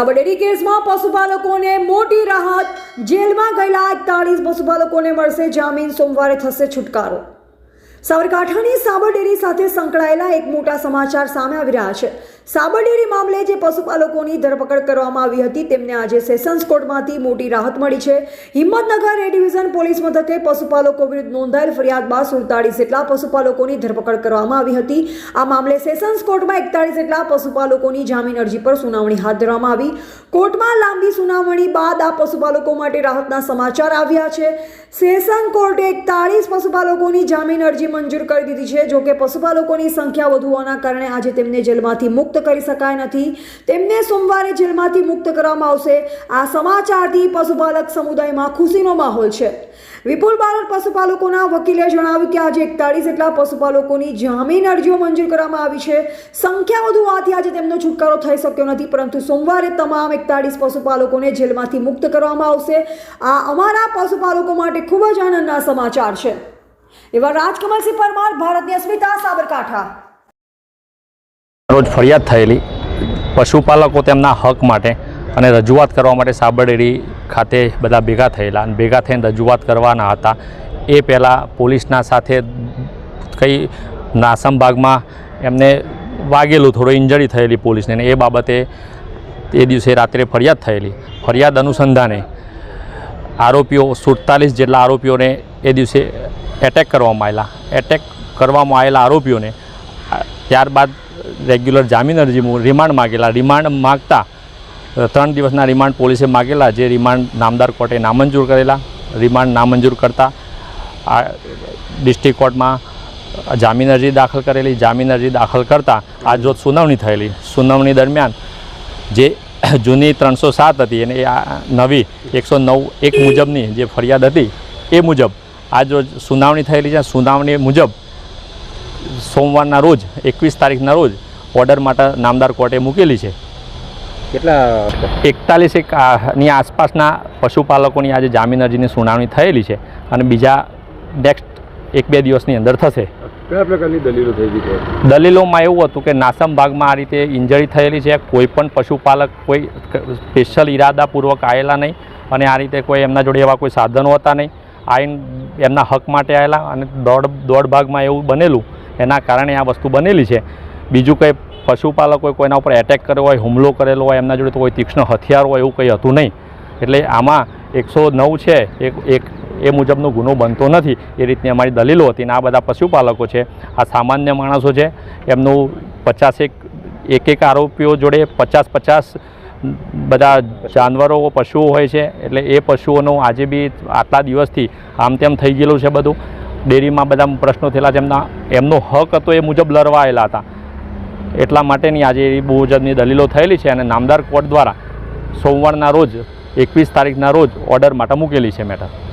સાબરડેરી કેસમાં પશુપાલકોને મોટી રાહત. જેલમાં ગયેલા એકતાળીસ પશુપાલકોને મળશે જામીન. સોમવારે થશે છુટકારો. સાબરકાંઠાની સાબરડેરી સાથે સંકળાયેલા એક મોટા સમાચાર સામે આવી રહ્યા છે. સાબરડેરી મામલે જે પશુપાલકોની ધરપકડ કરવામાં આવી હતી, તેમને આજે સેશન્સ કોર્ટમાંથી મોટી રાહત મળી છે. હિંમતનગર એ ડિવિઝન પોલીસ મથકે પશુપાલકો વિરુદ્ધ નોંધાયેલ ફરિયાદ બાદ સુડતાળીસ જેટલા પશુપાલકોની ધરપકડ કરવામાં આવી હતી. આ મામલે સેશન્સ કોર્ટમાં એકતાળીસ જેટલા પશુપાલકોની જામીન અરજી પર સુનાવણી હાથ ધરવામાં આવી. કોર્ટમાં લાંબી સુનાવણી બાદ આ પશુપાલકો માટે રાહતના સમાચાર આવ્યા છે. સેશન કોર્ટે એકતાળીસ પશુપાલકોની જામીન અરજી મંજૂર કરી દીધી છે. જોકે પશુપાલકોની સંખ્યા વધુ હોવાના કારણે આજે તેમને જેલમાંથી મુક્ત કરી શકાય નથી. તેમને સોમવારે જેલમાંથી મુક્ત કરવામાં આવશે. આ સમાચારથી પશુપાલક સમુદાયમાં ખુશીનો માહોલ છે. વિપુલ બારડ પશુપાલકોના વકીલે જણાવ્યું કે આજે એકતાળીસ જેટલા પશુપાલકોની જામીન અરજીઓ મંજૂર કરવામાં આવી છે. સંખ્યા વધુ હોવાથી આજે તેમનો છુટકારો થઈ શક્યો નથી, પરંતુ સોમવારે તમામ એકતાળીસ પશુપાલકોને જેલમાંથી મુક્ત કરવામાં આવશે. આ અમારા પશુપાલકો માટે ખૂબ જ આનંદના સમાચાર છે. એવા રાજકમલસિંહ પરમાર, ભારતની અસ્મિતા સાબરકાંઠા. રોજ ફરિયાદ થયેલી પશુપાલકો તેમના હક માટે અને રજૂઆત કરવા માટે સાબરડેરી ખાતે બધા ભેગા થયેલા અને ભેગા થઈને રજૂઆત કરવાના હતા. એ પહેલાં પોલીસના સાથે કંઈ નાસમ ભાગમાં એમને વાગેલું થોડું ઇન્જરી થયેલી પોલીસને એ બાબતે એ દિવસે રાત્રે ફરિયાદ થયેલી. ફરિયાદ અનુસંધાને આરોપીઓ સુડતાલીસ જેટલા આરોપીઓને એ દિવસે એટેક કરવામાં આવેલા. એટેક કરવામાં આવેલા આરોપીઓને ત્યારબાદ રેગ્યુલર જામીન અરજી રિમાન્ડ માગેલા. રિમાન્ડ માગતા ત્રણ દિવસના રિમાન્ડ પોલીસે માગેલા, જે રિમાન્ડ નામદાર કોર્ટે નામંજૂર કરેલા. રિમાન્ડ નામંજૂર કરતા આ ડિસ્ટ્રિક્ટ કોર્ટમાં જામીન અરજી દાખલ કરેલી. જામીન અરજી દાખલ કરતાં આજ રોજ સુનાવણી થયેલી. સુનાવણી દરમિયાન જે જૂની ત્રણસો સાત હતી અને આ નવી એકસો નવ એક મુજબની જે ફરિયાદ હતી એ મુજબ આજ રોજ સુનાવણી થયેલી છે. સુનાવણી મુજબ સોમવારના રોજ એકવીસ તારીખના રોજ ઓર્ડર માટે નામદાર કોર્ટે મૂકેલી છે. કેટલા એકતાલીસ એક ની આસપાસના પશુપાલકોની આજે જામીન અરજીની સુનાવણી થયેલી છે અને બીજા નેક્સ્ટ એક બે દિવસની અંદર થશે. કયા પ્રકારની દલીલો થઈ છે દલીલોમાં એવું હતું કે નાસમ ભાગમાં આ રીતે ઇન્જરી થયેલી છે, કોઈ પણ પશુપાલક, કોઈ સ્પેશિયલ ઈરાદાપૂર્વક આવેલા નહીં અને આ રીતે કોઈ એમના જોડે એવા કોઈ સાધનો હતા નહીં. આઈન એમના હક માટે આવેલા અને દોડ દોડ ભાગમાં એવું બનેલું, એના કારણે આ વસ્તુ બનેલી છે. બીજું કંઈ પશુપાલકોએ કોઈના ઉપર એટેક કર્યો હોય, હુમલો કરેલો હોય, એમના જોડે તો કોઈ તીક્ષ્ણ હથિયાર હોય એવું કંઈ હતું નહીં. એટલે આમાં એકસો નવ છે, એક એક એ મુજબનો ગુનો બનતો નથી. એ રીતની અમારી દલીલો હતી અને આ બધા પશુપાલકો છે. આ સામાન્ય માણસો છે. એમનું પચાસેક એક એક આરોપીઓ જોડે પચાસ પચાસ બધા જાનવરો, પશુઓ હોય છે. એટલે એ પશુઓનું આજે બી આટલા દિવસથી આમ તેમ થઈ ગયેલું છે બધું. ડેરીમાં બધા પ્રશ્નો થયેલા છે. એમના, એમનો હક હતો એ મુજબ લડવા આવેલા હતા. એટલા માટેની આજે એ મુજબની દલીલો થયેલી છે અને નામદાર કોર્ટ દ્વારા સોમવારના રોજ એકવીસ તારીખના રોજ ઓર્ડર માટે મૂકેલી છે મેટર.